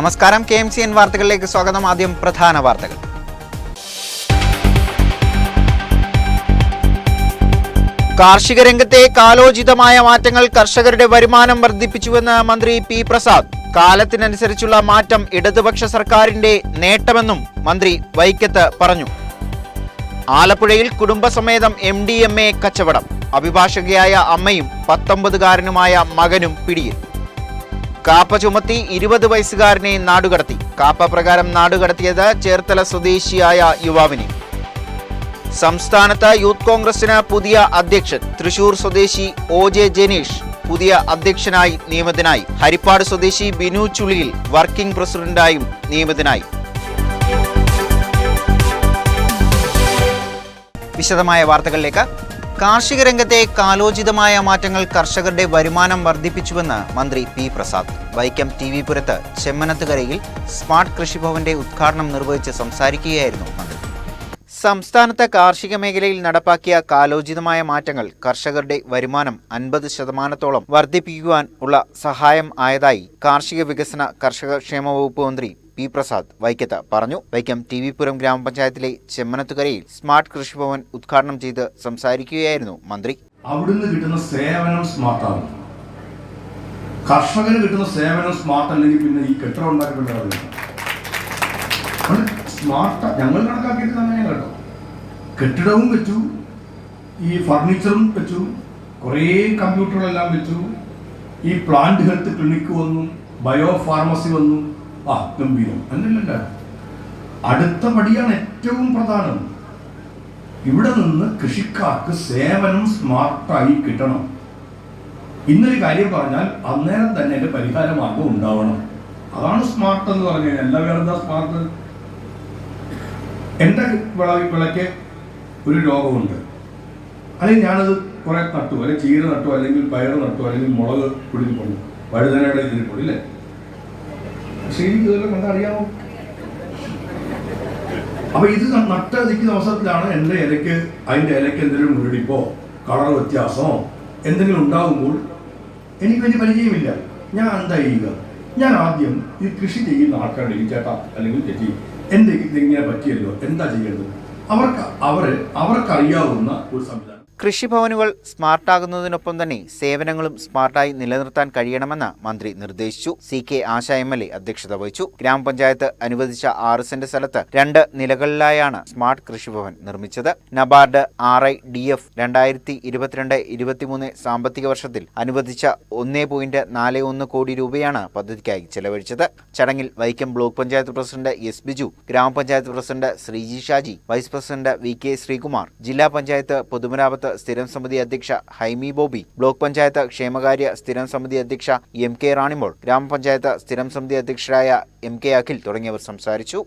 നമസ്കാരം. K M C N വാർത്തകളിലേക്ക് സ്വാഗതം. ആദ്യം പ്രധാന വാർത്തകൾ. കാർഷിക രംഗത്തെ കാലോചിതമായ മാറ്റങ്ങൾ കർഷകരുടെ വരുമാനം വർദ്ധിപ്പിച്ചുവെന്ന് മന്ത്രി പി പ്രസാദ്. കാലത്തിനനുസരിച്ചുള്ള മാറ്റം ഇടതുപക്ഷ സർക്കാരിന്റെ നേട്ടമെന്നും മന്ത്രി വൈക്കത്ത് പറഞ്ഞു. ആലപ്പുഴയിൽ കുടുംബസമേതം എം ഡി എം എ കച്ചവടം. അഭിഭാഷകയായ അമ്മയും പത്തൊമ്പതുകാരനുമായ മകനും പിടിയിൽ. കാപ്പ ചുമത്തി ഇരുപത് വയസ്സുകാരനെ നാടുകടത്തി. കാപ്പ പ്രകാരം നാടുകടത്തിയത് ചേർത്തല സ്വദേശിയായ യുവാവിനെ. സംസ്ഥാനത്ത് യൂത്ത് കോൺഗ്രസിന് പുതിയ അധ്യക്ഷൻ തൃശൂർ സ്വദേശി ഒ ജെ ജനീഷ് പുതിയ അധ്യക്ഷനായി നിയമിതനായി. ഹരിപ്പാട് സ്വദേശി ബിനു ചുളിയിൽ വർക്കിംഗ് പ്രസിഡന്റായും നിയമിതനായി. വിശദമായ വാർത്തകളിലേക്ക് കാർഷിക രംഗത്തെ കാലോചിതമായ മാറ്റങ്ങൾ കർഷകരുടെ വരുമാനം വർദ്ധിപ്പിച്ചുവെന്ന് മന്ത്രി P Prasad. Vaikom T V പുരത്ത് ചെമ്മനത്തുകരയിൽ സ്മാർട്ട് കൃഷിഭവന്റെ ഉദ്ഘാടനം നിർവഹിച്ച് സംസാരിക്കുകയായിരുന്നു മന്ത്രി. സംസ്ഥാനത്തെ കാർഷിക മേഖലയിൽ നടപ്പാക്കിയ കാലോചിതമായ മാറ്റങ്ങൾ കർഷകരുടെ വരുമാനം അൻപത് ശതമാനത്തോളം വർദ്ധിപ്പിക്കുവാൻ ഉള്ള സഹായം ആയതായി കാർഷിക വികസന കർഷക ക്ഷേമ വകുപ്പ് മന്ത്രി പി പ്രസാദ് വൈക്കത്ത് പറഞ്ഞു. വൈക്കം ടി പുരം ഗ്രാമപഞ്ചായത്തിലെ ചെമ്മനത്തുകരയിൽ സ്മാർട്ട് കൃഷിഭവൻ ഉദ്ഘാടനം ചെയ്ത് സംസാരിക്കുകയായിരുന്നു മന്ത്രി. അവിടുന്ന് കിട്ടുന്ന സേവനം സ്മാർട്ടാണ് കർഷകന് കിട്ടുന്ന സേവനം സ്മാർട്ട് അല്ലെങ്കിൽ പിന്നെ ഈ കെട്ടിടം ഉണ്ടാക്കേണ്ട സ്മാർട്ട് ഞങ്ങൾ കണക്കാക്കിയിട്ട് തന്നെ കേട്ടോ. കെട്ടിടവും വെച്ചു ഈ ഫർണിച്ചറും വെച്ചു കുറേ കമ്പ്യൂട്ടറുകളെല്ലാം വെച്ചു. ഈ പ്ലാന്റ് ഹെൽത്ത് ക്ലിനിക്ക് വന്നു ബയോ ഫാർമസി വന്നു. ആ ഗംഭീരം അല്ലല്ല അടുത്ത പടിയാണ് ഏറ്റവും പ്രധാനം. ഇവിടെ നിന്ന് കൃഷിക്കാർക്ക് സേവനം സ്മാർട്ടായി കിട്ടണം. ഇന്നൊരു കാര്യം പറഞ്ഞാൽ അന്നേരം തന്നെ അതിന്റെ പരിഹാര മാർഗം ഉണ്ടാവണം. അതാണ് സ്മാർട്ട് എന്ന് പറഞ്ഞു കഴിഞ്ഞാൽ. എല്ലാ വേറെന്താ സ്മാർട്ട്? എന്റെ വിള വിളയ്ക്ക് ഒരു രോഗമുണ്ട്. അല്ലെങ്കിൽ ഞാനത് കുറെ നട്ടു. അല്ലെങ്കിൽ ചീര നട്ടു. അല്ലെങ്കിൽ പയർ നട്ടു. അല്ലെങ്കിൽ മുളക് പിടിച്ചിട്ടുണ്ട് വഴുതനയുടെ ഇതിരിപ്പുണ്ട് ഇല്ലേ ഇതെല്ലാം കണ്ടറിയാമോ അപ്പൊ ഇത് നട്ടതിക്കുന്ന നട്ട് അവസരത്തിലാണ് എന്റെ ഇലയ്ക്ക് അതിന്റെ ഇലയ്ക്ക് എന്തെങ്കിലും മുരടിപ്പോ കളർ വ്യത്യാസമോ എന്തെങ്കിലും ഉണ്ടാകുമ്പോൾ എനിക്ക് വലിയ പരിചയമില്ല. ഞാൻ എന്താ ചെയ്യുക? ഞാൻ ആദ്യം ഈ കൃഷി ചെയ്യുന്ന ആൾക്കാരുടെ ഈ ചേട്ടാ അല്ലെങ്കിൽ ചേച്ചി എന്തെങ്കിലും ഇതിങ്ങനെ പറ്റിയല്ലോ? എന്താ ചെയ്യേണ്ടത്? അവർക്ക് അവർ അവർക്കറിയാവുന്ന ഒരു സംവിധാനം. കൃഷിഭവനുകൾ സ്മാർട്ടാകുന്നതിനൊപ്പം തന്നെ സേവനങ്ങളും സ്മാർട്ടായി നിലനിർത്താൻ കഴിയണമെന്ന് മന്ത്രി നിർദ്ദേശിച്ചു. C K Asha M L A അധ്യക്ഷത വഹിച്ചു. ഗ്രാമപഞ്ചായത്ത് അനുവദിച്ച ആറ് സെന്റ് സ്ഥലത്ത് രണ്ട് നിലകളിലായാണ് സ്മാർട്ട് കൃഷിഭവൻ നിർമ്മിച്ചത്. NABARD R I D F രണ്ടായിരത്തി ഇരുപത്തിരണ്ട് ഇരുപത്തിമൂന്ന് സാമ്പത്തിക വർഷത്തിൽ അനുവദിച്ച ഒന്നേ പോയിന്റ് നാല് ഒന്ന് കോടി രൂപയാണ് പദ്ധതിക്കായി ചെലവഴിച്ചത്. ചടങ്ങിൽ Vaikom block panchayat president S Biju ഗ്രാമപഞ്ചായത്ത് president Sreeji Shaji vice president V K Sreekumar ജില്ലാ പഞ്ചായത്ത് പൊതുമരാമത്ത് സ്ഥിരം സമിതി അധ്യക്ഷ ഹൈമി ബോബി ബ്ലോക്ക് പഞ്ചായത്ത് ക്ഷേമകാര്യ സ്ഥിരം സമിതി അധ്യക്ഷ എം കെ റാണിമോൾ ഗ്രാമപഞ്ചായത്ത് സ്ഥിരം സമിതി അധ്യക്ഷരായ എം കെ അഖിൽ തുടങ്ങിയവർ സംസാരിച്ചു.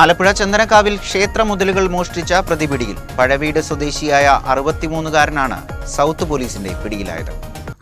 ആലപ്പുഴ ചന്ദനക്കാവിൽ ക്ഷേത്ര മുതലുകൾ മോഷ്ടിച്ച പ്രതിപിടിയിൽ പഴവീട് സ്വദേശിയായ അറുപത്തിമൂന്നുകാരനാണ് സൗത്ത് പോലീസിന്റെ പിടിയിലായത്.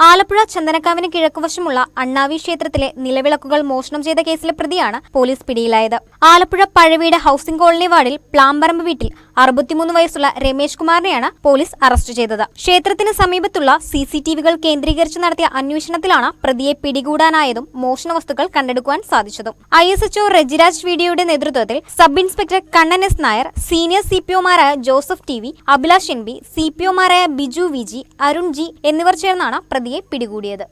ആലപ്പുഴ ചന്ദനക്കാവിന് കിഴക്കുവശമുള്ള അണ്ണാവി ക്ഷേത്രത്തിലെ നിലവിളക്കുകൾ മോഷണം ചെയ്ത കേസിലെ പ്രതിയാണ് പോലീസ് പിടിയിലായത്. ആലപ്പുഴ പഴവീട് ഹൌസിംഗ് കോളനി വാർഡിൽ പ്ലാമ്പറമ്പ് വീട്ടിൽ അറുപത്തിമൂന്ന് വയസ്സുള്ള രമേശ് കുമാറിനെയാണ് പോലീസ് അറസ്റ്റ് ചെയ്തത്. ക്ഷേത്രത്തിന് സമീപത്തുള്ള സി സി ടി വികൾ കേന്ദ്രീകരിച്ച് നടത്തിയ അന്വേഷണത്തിലാണ് പ്രതിയെ പിടികൂടാനായതും മോഷണ വസ്തുക്കൾ കണ്ടെടുക്കുവാൻ സാധിച്ചതും. ഐ എസ് എച്ച്ഒ റെജിരാജ് വീഡിയോയുടെ നേതൃത്വത്തിൽ sub inspector Kannan S Nair senior C P ഒമാരായ Joseph T V Abhilash N B C P ഒമാരായ Biju V G Arun G എന്നിവർ ചേർന്നാണ് പ്രതിയെ പിടികൂടിയത്.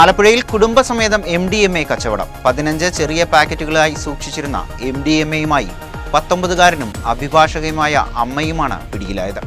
ആലപ്പുഴയിൽ കുടുംബസമേതം എം ഡി എം എ കച്ചവടം. പതിനഞ്ച് ചെറിയ പാക്കറ്റുകളായി സൂക്ഷിച്ചിരുന്ന എം ഡി എം എയുമായി പത്തൊമ്പതുകാരനും അഭിഭാഷകയുമായ അമ്മയുമാണ് പിടിയിലായത്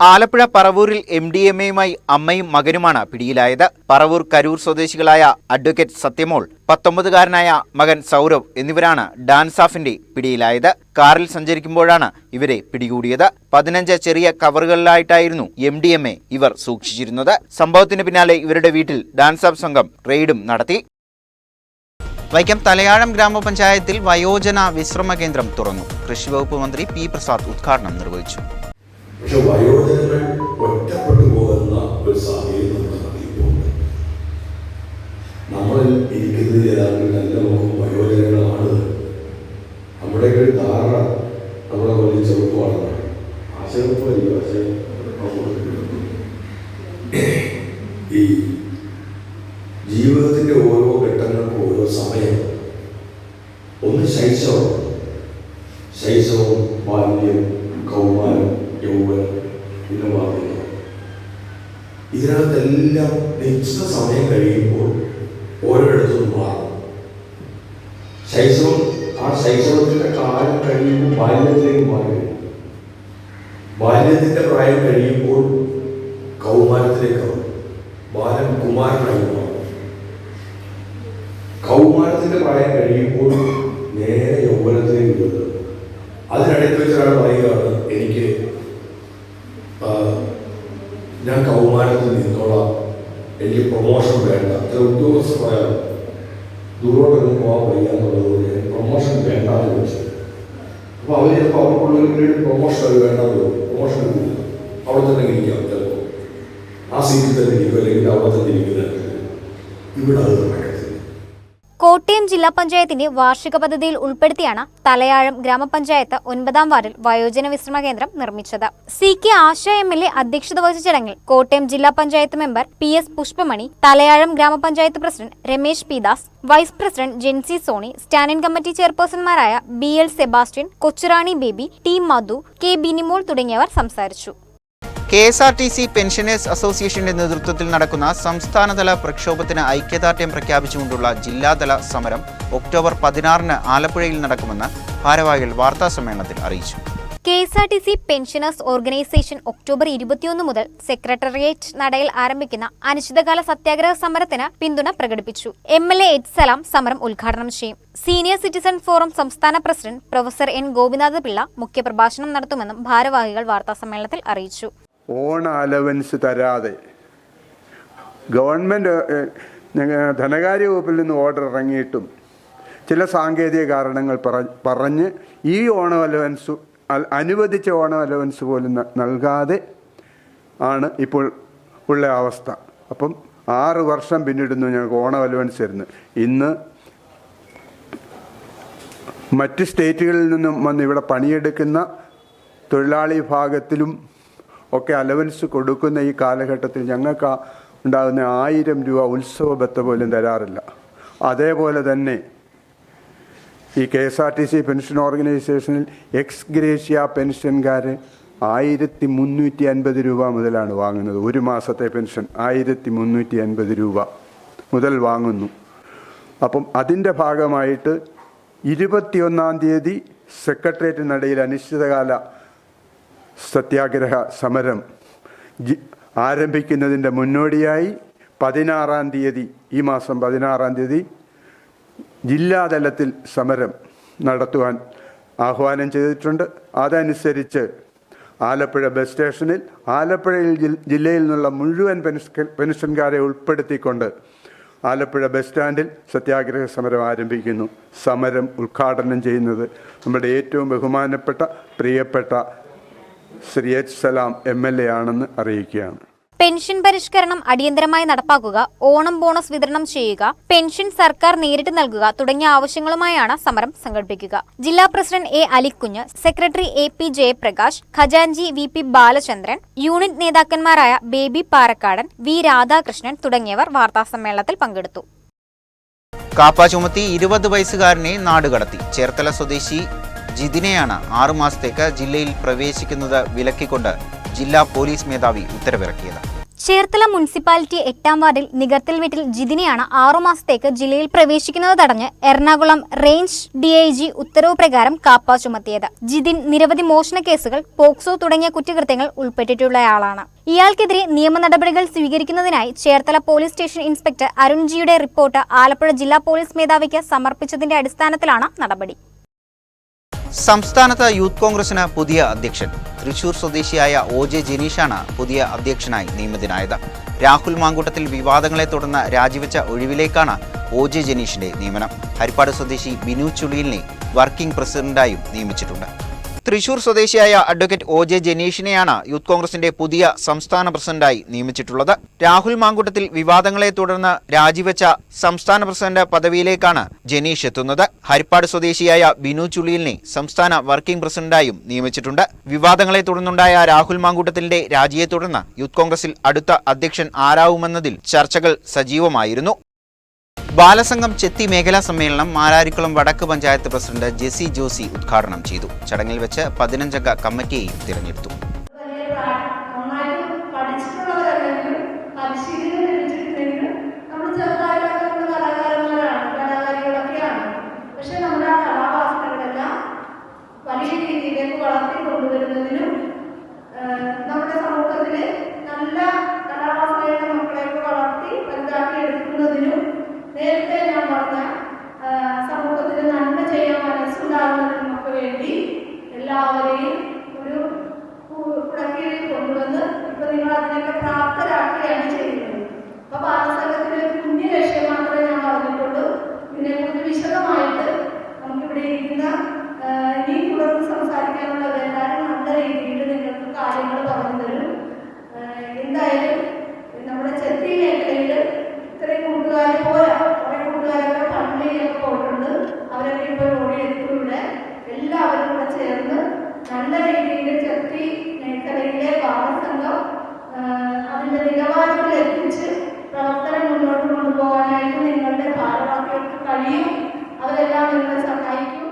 ആലപ്പുഴ പറവൂരിൽ എം ഡി എം എയുമായി അമ്മയും മകനുമാണ് പിടിയിലായത്. പറവൂർ കരൂർ സ്വദേശികളായ അഡ്വക്കേറ്റ് സത്യമോൾ പത്തൊമ്പതുകാരനായ മകൻ സൗരവ് എന്നിവരാണ് ഡാൻസാഫിന്റെ പിടിയിലായത്. കാറിൽ സഞ്ചരിക്കുമ്പോഴാണ് ഇവരെ പിടികൂടിയത്. പതിനഞ്ച് ചെറിയ കവറുകളിലായിട്ടായിരുന്നു എം ഡി എം എ ഇവർ സൂക്ഷിച്ചിരുന്നത്. സംഭവത്തിന് പിന്നാലെ ഇവരുടെ വീട്ടിൽ ഡാൻസാഫ് സംഘം റെയ്ഡും നടത്തി. വൈക്കം തലയാഴം ഗ്രാമപഞ്ചായത്തിൽ വയോജന വിശ്രമ കേന്ദ്രം തുറന്നു. കൃഷിവകുപ്പ് മന്ത്രി പി പ്രസാദ് ഉദ്ഘാടനം നിർവഹിച്ചു. പക്ഷെ വയോജനങ്ങൾ ഒറ്റപ്പെട്ടു പോകുന്ന ഒരു സാഹചര്യം നമ്മുടെ നമ്മൾ ഇരിക്കുന്നത് ഏതാണ്ട് നല്ല നോക്കും വയോജനങ്ങളാണ്. നമ്മുടെ ഒരു ധാരണ നമ്മളെ വലിയ ചെറുപ്പമാണ് ആ പക്ഷേ ബാല്യത്തിന്റെ പ്രായം കഴിയുമ്പോൾ കൗമാരത്തിലേക്കാവും ബാലൻ കുമാരനായി മാറും. കൗമാരത്തിന്റെ പ്രായം കഴിയുമ്പോൾ നേരെ യൗവനത്തിലേക്ക് വരുന്നത് അതിനിടയ്ക്ക് വെച്ച് ഒരാൾ പറയുകയാണ് എനിക്ക് ഞാൻ കൗമാരത്തിൽ നിന്നോളാം. എനിക്ക് പ്രൊമോഷൻ വേണ്ട. ചില ഉദ്യോഗസ്ഥമായ ദൂരോട്ടൊന്നും പോകാൻ വയ്യ എന്നുള്ളതുകൊണ്ട് പ്രൊമോഷൻ വേണ്ട എന്ന് വെച്ചു അപ്പോൾ അവർ ചിലപ്പോൾ അവർക്കുള്ളൊരു പീരീഡ് പ്രൊമോഷൻ അത് വേണ്ടെന്ന് പറയും പ്രൊമോഷൻ അവിടെ തന്നെ ഇരിക്കാം ചിലപ്പോൾ. ആ സീറ്റിൽ തന്നെ ഇരിക്കും അല്ലെങ്കിൽ അവിടെ തന്നെ ഇരിക്കുന്ന ഇവിടെ അത് നടക്കത്തില്ല കോട്ടയം ജില്ലാ പഞ്ചായത്തിന്റെ വാർഷിക പദ്ധതിയിൽ ഉൾപ്പെടുത്തിയാണ് തലയാഴം ഗ്രാമപഞ്ചായത്ത് ഒൻപതാം വാർഡിൽ വയോജന വിശ്രമ കേന്ദ്രം നിർമ്മിച്ചത്. C K Asha M L A അധ്യക്ഷത വഹിച്ച ചടങ്ങിൽ കോട്ടയം ജില്ലാ panchayat member P S Pushpamani Thalayazham ഗ്രാമപഞ്ചായത്ത് president Ramesh P Das vice president Jency Sony standing committee ചെയർപേഴ്സൺമാരായ B L Sebastian Kochurani Baby T Madhu K Binimol തുടങ്ങിയവർ സംസാരിച്ചു. K S R T C pensioners അസോസിയേഷന്റെ നേതൃത്വത്തിൽ നടക്കുന്ന സംസ്ഥാനതല പ്രക്ഷോഭത്തിന് ഐക്യദാർഢ്യം പ്രഖ്യാപിച്ചുകൊണ്ടുള്ള ജില്ലാതല സമരം ഒക്ടോബർ പതിനാറിന് ആലപ്പുഴയിൽ നടക്കുമെന്ന് ഭാരവാഹികൾ വാർത്താസമ്മേളനത്തിൽ അറിയിച്ചു. K S R T C pensioners organisation October ഇരുപത്തിയൊന്ന് മുതൽ സെക്രട്ടേറിയറ്റ് നടയിൽ ആരംഭിക്കുന്ന അനിശ്ചിതകാല സത്യാഗ്രഹ സമരത്തിന് പിന്തുണ പ്രകടിപ്പിച്ചു. M L A H Salam സമരം ഉദ്ഘാടനം ചെയ്യും. സീനിയർ സിറ്റിസൺ ഫോറം സംസ്ഥാന president professor N Gopinatha Pillai മുഖ്യപ്രഭാഷണം നടത്തുമെന്നും ഭാരവാഹികൾ വാർത്താസമ്മേളനത്തിൽ അറിയിച്ചു. ഓണ അലവൻസ് തരാതെ. ഗവൺമെന്റ് ധനകാര്യ വകുപ്പിൽ നിന്ന് ഓർഡർ ഇറങ്ങിയിട്ടും ചില സാങ്കേതിക കാരണങ്ങൾ പറ- പറഞ്ഞ് ഈ ഓണ അലവൻസ് അനുവദിച്ച ഓണ അലവൻസ് പോലും നൽകാതെ ആണ് ഇപ്പോൾ ഉള്ള അവസ്ഥ. അപ്പം ആറ് വർഷം പിന്നിടുന്നു ഞങ്ങൾക്ക് ഓണ അലവൻസ് തരുന്നു. ഇന്ന് മറ്റ് സ്റ്റേറ്റുകളിൽ നിന്നും വന്ന് ഇവിടെ പണിയെടുക്കുന്ന തൊഴിലാളി വിഭാഗത്തിലും ഒക്കെ അലവൻസ് കൊടുക്കുന്ന ഈ കാലഘട്ടത്തിൽ ഞങ്ങൾക്ക് ഉണ്ടാകുന്ന ആയിരം രൂപ ഉത്സവ ബത്ത പോലും തരാറില്ല. അതേപോലെ തന്നെ ഈ K S R T C pension ഓർഗനൈസേഷനിൽ എക്സ് ഗ്രേഷ്യ പെൻഷൻകാർ ആയിരത്തി മുന്നൂറ്റി അൻപത് രൂപ മുതലാണ് വാങ്ങുന്നത്. ഒരു മാസത്തെ പെൻഷൻ ആയിരത്തി മുന്നൂറ്റി അൻപത് രൂപ മുതൽ വാങ്ങുന്നു. അപ്പം അതിന്റെ ഭാഗമായിട്ട് ഇരുപത്തിയൊന്നാം തീയതി സെക്രട്ടേറിയറ്റ് നടയിൽ അനിശ്ചിതകാല സത്യാഗ്രഹ സമരം ആരംഭിക്കുന്നതിന്റെ മുന്നോടിയായി പതിനാറാം തീയതി ഈ മാസം പതിനാറാം തീയതി ജില്ലാതലത്തിൽ സമരം നടത്തുവാൻ ആഹ്വാനം ചെയ്തിട്ടുണ്ട്. അതനുസരിച്ച് ആലപ്പുഴ ബസ് സ്റ്റേഷനിൽ ആലപ്പുഴയിൽ ജില്ലയിൽ നിന്നുള്ള മുഴുവൻ പെൻഷൻ പെൻഷൻകാരെ ഉൾപ്പെടുത്തിക്കൊണ്ട് ആലപ്പുഴ ബസ് സ്റ്റാൻഡിൽ സത്യാഗ്രഹ സമരം ആരംഭിക്കുന്നു. സമരം ഉദ്ഘാടനം ചെയ്യുന്നത് നമ്മുടെ ഏറ്റവും ബഹുമാനപ്പെട്ട പ്രിയപ്പെട്ട Shri H Salam M L A ആണെന്ന് അറിയിക്കുകയാണ്. പെൻഷൻ പരിഷ്കരണം അടിയന്തരമായി നടപ്പാക്കുക ഓണം ബോണസ് വിതരണം ചെയ്യുക പെൻഷൻ സർക്കാർ നേരിട്ട് നൽകുക തുടങ്ങിയ ആവശ്യങ്ങളുമായാണ് സമരം സംഘടിപ്പിക്കുക. ജില്ലാ president A Alikunju secretary A P Jayaprakash ഖജാൻജി V P Balachandran unit നേതാക്കന്മാരായ ബേബി പാറക്കാടൻ വി രാധാകൃഷ്ണൻ തുടങ്ങിയവർ വാർത്താസമ്മേളനത്തിൽ പങ്കെടുത്തു. കാപ്പ ചുമത്തി ഇരുപത് വയസ്സുകാരനെ നാടുകടത്തി. ചേർത്തല സ്വദേശി ജിതിനെയാണ് ആറുമാസത്തേക്ക് ജില്ലയിൽ പ്രവേശിക്കുന്നത് വിലക്കിക്കൊണ്ട് ജില്ലാ പോലീസ് മേധാവി ഉത്തരവിറക്കിയത്. ചേർത്തല മുനിസിപ്പാലിറ്റി എട്ടാം വാർഡിൽ നികർത്തൽ വീട്ടിൽ ജിതിനെയാണ് ആറുമാസത്തേക്ക് ജില്ലയിൽ പ്രവേശിക്കുന്നത് തടഞ്ഞ് Ernakulam range D I G ഉത്തരവ് പ്രകാരം കാപ്പ ചുമത്തിയത്. ജിതിൻ നിരവധി മോഷണ കേസുകൾ പോക്സോ തുടങ്ങിയ കുറ്റകൃത്യങ്ങൾ ഉൾപ്പെട്ടിട്ടുള്ളയാളാണ്. ഇയാൾക്കെതിരെ നിയമ നടപടികൾ സ്വീകരിക്കുന്നതിനായി ചേർത്തല പോലീസ് സ്റ്റേഷൻ ഇൻസ്പെക്ടർ അരുൺജിയുടെ റിപ്പോർട്ട് ആലപ്പുഴ ജില്ലാ പോലീസ് മേധാവിക്ക് സമർപ്പിച്ചതിന്റെ അടിസ്ഥാനത്തിലാണ് നടപടി. സംസ്ഥാനത്ത് യൂത്ത് കോൺഗ്രസിന് പുതിയ അധ്യക്ഷൻ. തൃശൂർ സ്വദേശിയായ ഒ ജെ ജനീഷാണ് പുതിയ അധ്യക്ഷനായി നിയമിതനായത്. രാഹുൽ മാങ്കൂട്ടത്തിൽ വിവാദങ്ങളെ തുടർന്ന് രാജിവെച്ച ഒഴിവിലേക്കാണ് ഒ ജെ ജനീഷിന്റെ നിയമനം. ഹരിപ്പാട് സ്വദേശി ബിനു ചുളിയലിനെ വർക്കിംഗ് പ്രസിഡന്റായും നിയമിച്ചിട്ടുണ്ട്. തൃശൂർ സ്വദേശിയായ അഡ്വക്കേറ്റ് ഒ ജെ ജനീഷിനെയാണ് യൂത്ത് കോൺഗ്രസിന്റെ പുതിയ സംസ്ഥാന പ്രസിഡന്റായി നിയമിച്ചിട്ടുള്ളത്. രാഹുൽ മാങ്കൂട്ടത്തിൽ വിവാദങ്ങളെ തുടർന്ന് രാജിവെച്ച സംസ്ഥാന പ്രസിഡന്റ് പദവിയിലേക്കാണ് ജനീഷ് എത്തുന്നത്. ഹരിപ്പാട് സ്വദേശിയായ ബിനു ചുള്ളിലിനെ സംസ്ഥാന വർക്കിംഗ് പ്രസിഡന്റായും നിയമിച്ചിട്ടുണ്ട്. വിവാദങ്ങളെ തുടർന്നുണ്ടായ രാഹുൽ മാങ്കൂട്ടത്തിന്റെ രാജിയെ തുടർന്ന് യൂത്ത് കോൺഗ്രസിൽ അടുത്ത അധ്യക്ഷൻ ആരാവുമെന്നതിൽ ചർച്ചകൾ സജീവമായിരുന്നു. ബാലസംഘം ചെത്തി മേഖലാ സമ്മേളനം മാരാരിക്കുളം വടക്ക് പഞ്ചായത്ത് പ്രസിഡന്റ് ജെസി ജോസി ഉദ്ഘാടനം ചെയ്തു. ചടങ്ങിൽ വെച്ച് പതിനഞ്ചംഗ കമ്മിറ്റിയെയും തിരഞ്ഞെടുത്തു വലിയ പ്രാ- നന്നായിട്ട് പഠിച്ചിട്ടുള്ളവരല്ലെങ്കിലും പരിശീലനം ലഭിച്ചിട്ടുണ്ടെങ്കിലും നമ്മൾ ചെറുതായിട്ടൊക്കെ നമ്മൾ കലാകാരന്മാരാണ് കലാകാരികളൊക്കെയാണ് പക്ഷെ നമ്മുടെ ആ കലാവാസനകളെല്ലാം വലിയ രീതിയിലേക്ക് വളർത്തി കൊണ്ടുവരുന്നതിനും ആഹ് നമ്മുടെ സമൂഹത്തിൽ നല്ല കലാവാസനയുടെ മക്കളെയൊക്കെ വളർത്തി വലുതാക്കി എടുക്കുന്നതിനും നേരത്തെ ഞാൻ പറഞ്ഞ ആഹ് സമൂഹത്തിന് നന്മ ചെയ്യാൻ മനസ്സുണ്ടാകുന്നതിനും ഒക്കെ വേണ്ടി എല്ലാവരെയും ഒരു കുടക്കീഴിൽ കൊണ്ടുവന്ന് ഇപ്പൊ നിങ്ങൾ അതിനൊക്കെ പ്രാപ്തരാക്കുകയാണ് ചെയ്യുന്നത് അപ്പൊ ബാലസംഘത്തിന്റെ ഒരു കുഞ്ഞു ലക്ഷ്യം മാത്രമേ ഞാൻ പറഞ്ഞിട്ടുള്ളൂ ഇതിനെക്കുറിച്ച് വിശദമായിട്ട് നമുക്കിവിടെ ഇരിക്കുന്ന ആ, ഇനി തുടർന്ന് സംസാരിക്കാനുള്ളവരെല്ലാവരും നല്ല രീതിയിൽ നിങ്ങൾക്ക് കാര്യങ്ങൾ പറഞ്ഞു തരും ആ, എന്തായാലും നമ്മുടെ ചെത്തി മേഖലയിൽ ഇത്രയും കൂട്ടുകാർ പോരാ കുറെ കൂട്ടുകാരൊക്കെ പള്ളിയിലൊക്കെ പോയിട്ടുണ്ട് അവരൊക്കെ ഇപ്പോൾ ഓടിയെത്തിയിട്ടുണ്ട് എല്ലാവരും കൂടെ ചേർന്ന് നല്ല രീതിയിൽ ചെത്തി മേഖലയിലെ ബാലസംഘം ആ, അതിന്റെ നിലവാരത്തിൽ എത്തിച്ച് പ്രവർത്തനം മുന്നോട്ട് കൊണ്ടുപോകാനായിട്ട് നിങ്ങളുടെ ഭാരവാഹികൾക്ക് കഴിയും അവരെല്ലാം നിങ്ങളെ സഹായിക്കും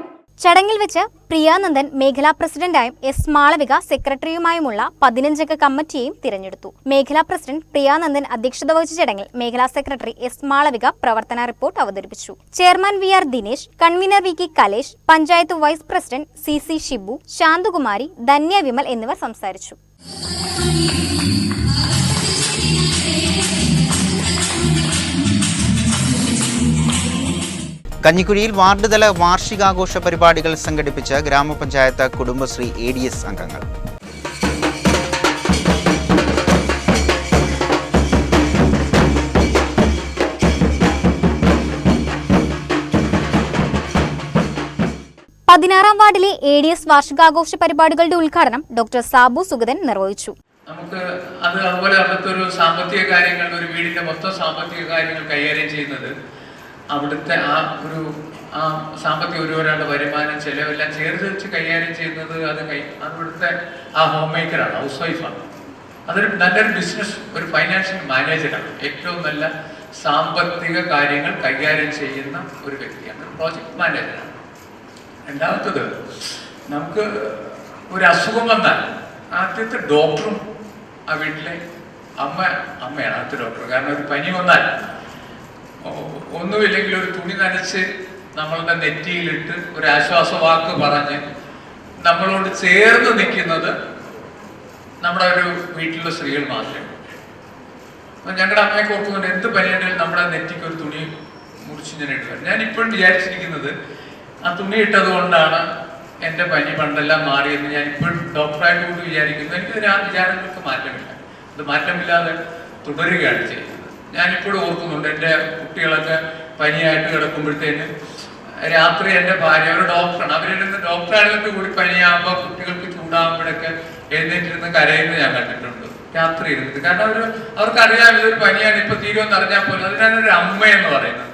ചടങ്ങിൽ വെച്ച് പ്രിയാനന്ദൻ മേഖലാ പ്രസിഡന്റായും എസ് മാളവിക സെക്രട്ടറിയുമായുമുള്ള പതിനഞ്ചംഗ കമ്മിറ്റിയെയും തിരഞ്ഞെടുത്തു. മേഖലാ പ്രസിഡന്റ് പ്രിയാനന്ദൻ അധ്യക്ഷത വഹിച്ച ചടങ്ങിൽ മേഖലാ സെക്രട്ടറി എസ് മാളവിക പ്രവർത്തന റിപ്പോർട്ട് അവതരിപ്പിച്ചു. Chairman V R Dinesh convener V K Kalesh panchayat vice president C C Shibu Santhakumari Dhanya Vimal എന്നിവർ സംസാരിച്ചു. കഞ്ഞിക്കുഴിയിൽ വാർഡ് തല വാർഷികാഘോഷ പരിപാടികൾ സംഘടിപ്പിച്ച ഗ്രാമപഞ്ചായത്ത് കുടുംബശ്രീ എ ഡി എസ് അംഗങ്ങൾ. പതിനാറാം വാർഡിലെ എ ഡി എസ് വാർഷികാഘോഷ പരിപാടികളുടെ ഉദ്ഘാടനം ഡോക്ടർ സാബു സുഗതൻ നിർവഹിച്ചു. നമുക്ക് അത് അതുപോലെ അവിടുത്തെ ഒരു സാമ്പത്തിക കാര്യങ്ങൾ ഒരു വീടിന്റെ മൊത്തം സാമ്പത്തിക കാര്യങ്ങൾ കൈകാര്യം ചെയ്യുന്നത് അവിടുത്തെ ആ ഒരു ആ സാമ്പത്തിക ഒരു ഒരാളുടെ വരുമാനം ചെലവെല്ലാം ചേർത്ത് വെച്ച് കൈകാര്യം ചെയ്യുന്നത് അത് കൈ അവിടുത്തെ ആ ഹോം മേക്കറാണ് ഹൗസ് വൈഫാണ് അതൊരു നല്ലൊരു ബിസിനസ് ഒരു ഫൈനാൻഷ്യൽ മാനേജറാണ് ഏറ്റവും നല്ല സാമ്പത്തിക കാര്യങ്ങൾ കൈകാര്യം ചെയ്യുന്ന ഒരു വ്യക്തിയാണ് ഒരു പ്രോജക്ട് മാനേജറാണ് രണ്ടാമത്തത് നമുക്ക് ഒരു അസുഖം വന്നാൽ ആദ്യത്തെ ഡോക്ടറും ആ വീട്ടിലെ അമ്മ അമ്മയാണ് ആദ്യത്തെ ഡോക്ടർ കാരണം ഒരു പനി വന്നാൽ ഒന്നുമില്ലെങ്കിൽ ഒരു തുണി നനച്ച് നമ്മളുടെ നെറ്റിയിലിട്ട് ഒരു ആശ്വാസവാക്ക് പറഞ്ഞ് നമ്മളോട് ചേർന്ന് നിൽക്കുന്നത് നമ്മുടെ ഒരു വീട്ടിലുള്ള സ്ത്രീകൾ മാത്രമേ ഞങ്ങളുടെ അമ്മയൊക്കെ ഓർക്കുന്നുണ്ട് എന്ത് പനിയുണ്ടെങ്കിലും നമ്മുടെ നെറ്റിക്ക് ഒരു തുണി മുറിച്ച് ഞാൻ ഇടുക ഞാൻ ഇപ്പോഴും വിചാരിച്ചിരിക്കുന്നത് ആ തുണി ഇട്ടത് കൊണ്ടാണ് എന്റെ പനി പണ്ടെല്ലാം മാറിയെന്ന് ഞാൻ ഇപ്പോഴും ഡോക്ടറായിട്ട് കൂടി വിചാരിക്കുന്നു. എനിക്ക് ആ വിചാരങ്ങൾക്ക് മാറ്റമില്ല. അത് മാറ്റമില്ലാതെ തുടരുകയാണ് ചെയ്യുന്നത്. ഞാൻ ഇപ്പോഴും ഓർക്കുന്നുണ്ട് എന്റെ കുട്ടികളൊക്കെ പനിയായിട്ട് കിടക്കുമ്പോഴത്തേന് രാത്രി എന്റെ ഭാര്യ ഒരു ഡോക്ടറാണ് അവരിരുന്ന് ഡോക്ടറായിട്ട് കൂടി പനിയാകുമ്പോൾ കുട്ടികൾക്ക് ചൂടാകുമ്പോഴൊക്കെ എഴുന്നേറ്റിരുന്ന് കരയുന്നത് ഞാൻ കണ്ടിട്ടുണ്ട്. രാത്രി ഇരുന്നിട്ട്. കാരണം അവർ അവർക്കറിയാം ഇതൊരു പനിയാണ്. ഇപ്പൊ തീരുമെന്ന് അറിഞ്ഞാൽ പോലും അതിനാണ് ഒരു അമ്മ എന്ന് പറയുന്നത്.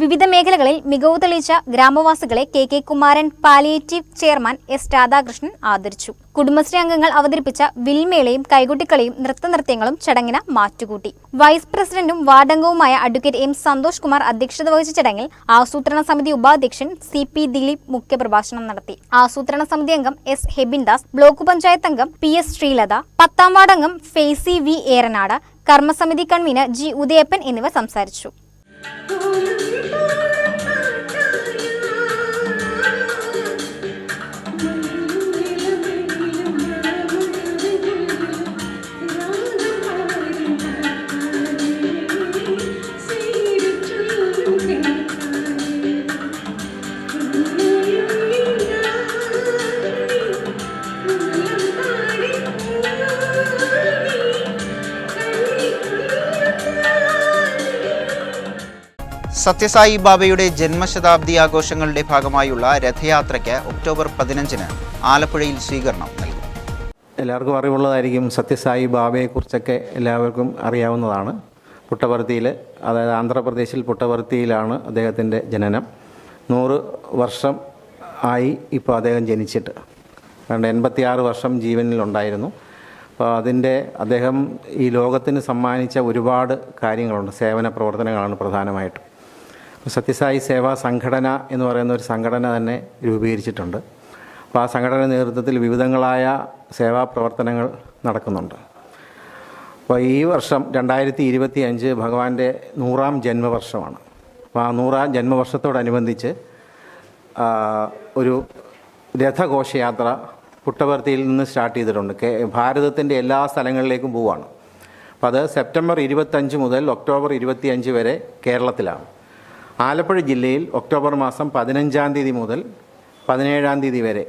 വിവിധ മേഖലകളിൽ മികവ് തെളിയിച്ച ഗ്രാമവാസികളെ K K Kumaran palliative chairman S Radhakrishnan ആദരിച്ചു. കുടുംബശ്രീ അംഗങ്ങൾ അവതരിപ്പിച്ച വിൽമേളയും കൈകൊട്ടിക്കളിയും നൃത്തനൃത്യങ്ങളും ചടങ്ങിന് മാറ്റുകൂട്ടി. വൈസ് പ്രസിഡന്റും വാർഡംഗവുമായ അഡ്വക്കേറ്റ് എം സന്തോഷ് കുമാർ അധ്യക്ഷത വഹിച്ച ചടങ്ങിൽ ആസൂത്രണ സമിതി ഉപാധ്യക്ഷൻ സി പി ദിലീപ് മുഖ്യപ്രഭാഷണം നടത്തി. ആസൂത്രണ സമിതി അംഗം എസ് ഹെബിൻദാസ് ബ്ലോക്ക് പഞ്ചായത്ത് അംഗം പി എസ് ശ്രീലത പത്താം വാർഡംഗം ഫെയ്സി വി ഏറനാട് കർമ്മസമിതി കൺവീനർ ജി ഉദയപ്പൻ എന്നിവർ സംസാരിച്ചു. Oh, you're. സത്യസായി ബാബയുടെ ജന്മശതാബ്ദി ആഘോഷങ്ങളുടെ ഭാഗമായുള്ള രഥയാത്രയ്ക്ക് ഒക്ടോബർ പതിനഞ്ചിന് ആലപ്പുഴയിൽ സ്വീകരണം നൽകും. എല്ലാവർക്കും അറിവുള്ളതായിരിക്കും സത്യസായി ബാബയെക്കുറിച്ചൊക്കെ എല്ലാവർക്കും അറിയാവുന്നതാണ്. പുട്ടപർത്തിയിൽ അതായത് ആന്ധ്രാപ്രദേശിൽ പുട്ടപർത്തിയിലാണ് അദ്ദേഹത്തിന്റെ ജനനം. നൂറ് വർഷം ആയി ഇപ്പോൾ അദ്ദേഹം ജനിച്ചിട്ട്. കാരണം എൺപത്തിയാറ് വർഷം ജീവനിലുണ്ടായിരുന്നു. അപ്പോൾ അതിന്റെ അദ്ദേഹം ഈ ലോകത്തിന് സമ്മാനിച്ച ഒരുപാട് കാര്യങ്ങളുണ്ട്. സേവന പ്രവർത്തനങ്ങളാണ് പ്രധാനമായിട്ടും. സത്യസായി സേവാ സംഘടന എന്ന് പറയുന്ന ഒരു സംഘടന തന്നെ രൂപീകരിച്ചിട്ടുണ്ട്. അപ്പോൾ ആ സംഘടന നേതൃത്വത്തിൽ വിവിധങ്ങളായ സേവാ പ്രവർത്തനങ്ങൾ നടക്കുന്നുണ്ട്. അപ്പോൾ ഈ വർഷം രണ്ടായിരത്തി ഇരുപത്തി അഞ്ച് ഭഗവാന്റെ നൂറാം ജന്മവർഷമാണ്. അപ്പോൾ ആ നൂറാം ജന്മവർഷത്തോടനുബന്ധിച്ച് ഒരു രഥഘോഷയാത്ര പുട്ടപർത്തിയിൽ നിന്ന് സ്റ്റാർട്ട് ചെയ്തിട്ടുണ്ട്. കേ ഭാരതത്തിന്റെ എല്ലാ സ്ഥലങ്ങളിലേക്കും പോവാണ്. അപ്പോൾ അത് സെപ്റ്റംബർ ഇരുപത്തഞ്ച് മുതൽ ഒക്ടോബർ ഇരുപത്തിയഞ്ച് വരെ കേരളത്തിലാണ്. ആലപ്പുഴ ജില്ലയിൽ ഒക്ടോബർ മാസം പതിനഞ്ചാം തീയതി മുതൽ പതിനേഴാം തീയതി വരെ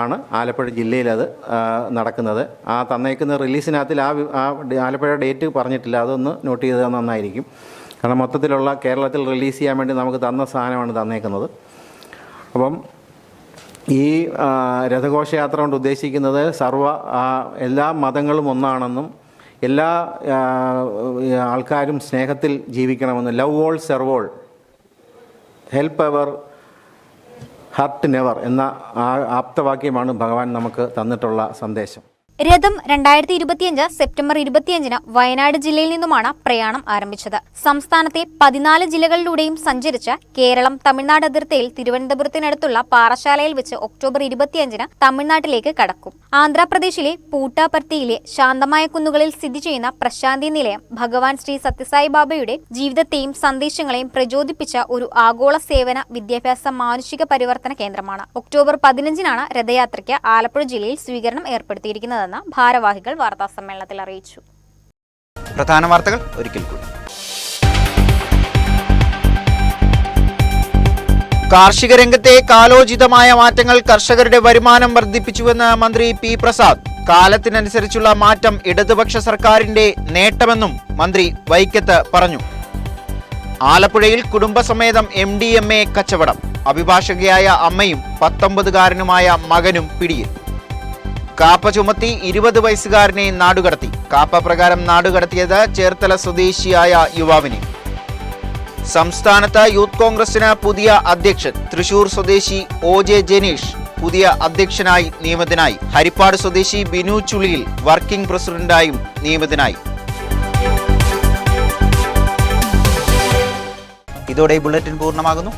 ആണ് ആലപ്പുഴ ജില്ലയിൽ അത് നടക്കുന്നത്. ആ തന്നേക്കുന്ന റിലീസിനകത്തിൽ ആ ആലപ്പുഴ ഡേറ്റ് പറഞ്ഞിട്ടില്ല. അതൊന്ന് നോട്ട് ചെയ്ത് നന്നായിരിക്കും. കാരണം മൊത്തത്തിലുള്ള കേരളത്തിൽ റിലീസ് ചെയ്യാൻ വേണ്ടി നമുക്ക് തന്ന സാധനമാണ് തന്നേക്കുന്നത്. അപ്പം ഈ രഥഘോഷയാത്ര കൊണ്ട് ഉദ്ദേശിക്കുന്നത് സർവ എല്ലാ മതങ്ങളും ഒന്നാണെന്നും എല്ലാ ആൾക്കാരും സ്നേഹത്തിൽ ജീവിക്കണമെന്നും love all serve all help ever hurt never എന്ന ആ ആപ്തവാക്യമാണ് ഭഗവാൻ നമുക്ക് തന്നിട്ടുള്ള സന്ദേശം. രഥം രണ്ടായിരത്തി ഇരുപത്തിയഞ്ച് സെപ്റ്റംബർ ഇരുപത്തിയഞ്ചിന് വയനാട് ജില്ലയിൽ നിന്നുമാണ് പ്രയാണം ആരംഭിച്ചത്. സംസ്ഥാനത്തെ പതിനാല് ജില്ലകളിലൂടെയും സഞ്ചരിച്ച് കേരളം തമിഴ്നാട് അതിർത്തിയിൽ തിരുവനന്തപുരത്തിനടുത്തുള്ള പാറശാലയിൽ വെച്ച് ഒക്ടോബർ ഇരുപത്തിയഞ്ചിന് തമിഴ്നാട്ടിലേക്ക് കടക്കും. ആന്ധ്രാപ്രദേശിലെ പൂട്ടാപർത്തിയിലെ ശാന്തമായ കുന്നുകളിൽ സ്ഥിതി ചെയ്യുന്ന പ്രശാന്തി നിലയം ഭഗവാൻ ശ്രീ സത്യസായി ബാബയുടെ ജീവിതത്തെയും സന്ദേശങ്ങളെയും പ്രചോദിപ്പിച്ച ഒരു ആഗോള സേവന വിദ്യാഭ്യാസ മാനുഷിക പരിവർത്തന കേന്ദ്രമാണ്. ഒക്ടോബർ പതിനഞ്ചിനാണ് രഥയാത്രയ്ക്ക് ആലപ്പുഴ ജില്ലയിൽ സ്വീകരണം ഏർപ്പെടുത്തിയിരിക്കുന്നതെന്ന് ഭാരവാഹികൾ വാർത്താസമ്മേളനത്തിൽ അറിയിച്ചു. പ്രധാന വാർത്തകൾ ഒരിക്കൽ കൂടി. കാർഷിക രംഗത്തെ കാലോചിതമായ മാറ്റങ്ങൾ കർഷകരുടെ വരുമാനം വർദ്ധിപ്പിച്ചുവെന്ന് മന്ത്രി പി പ്രസാദ്. കാലത്തിനനുസരിച്ചുള്ള മാറ്റം ഇടതുപക്ഷ സർക്കാരിന്റെ നേട്ടമെന്നും മന്ത്രി വൈക്കത്ത് പറഞ്ഞു. ആലപ്പുഴയിൽ കുടുംബസമേതം എം ഡി എം എ കച്ചവടം. അഭിഭാഷകയായ അമ്മയും പത്തൊമ്പതുകാരനുമായ മകനും പിടിയിൽ. കാപ്പ ചുമത്തി ഇരുപത് വയസ്സുകാരനെ നാടുകടത്തി. കാപ്പ പ്രകാരം നാടുകടത്തിയത് ചേർത്തല സ്വദേശിയായ യുവാവിനെ. സംസ്ഥാനത്ത് യൂത്ത് കോൺഗ്രസിന് പുതിയ അധ്യക്ഷൻ. തൃശൂർ സ്വദേശി ഒ ജെ ജനീഷ് പുതിയ അധ്യക്ഷനായി നിയമിതനായി. ഹരിപ്പാട് സ്വദേശി ബിനു ചുളിയിൽ വർക്കിംഗ് പ്രസിഡന്റായും നിയമിതനായി. ഇതോടെ ബുള്ളറ്റിൻ പൂർണമാകുന്നു.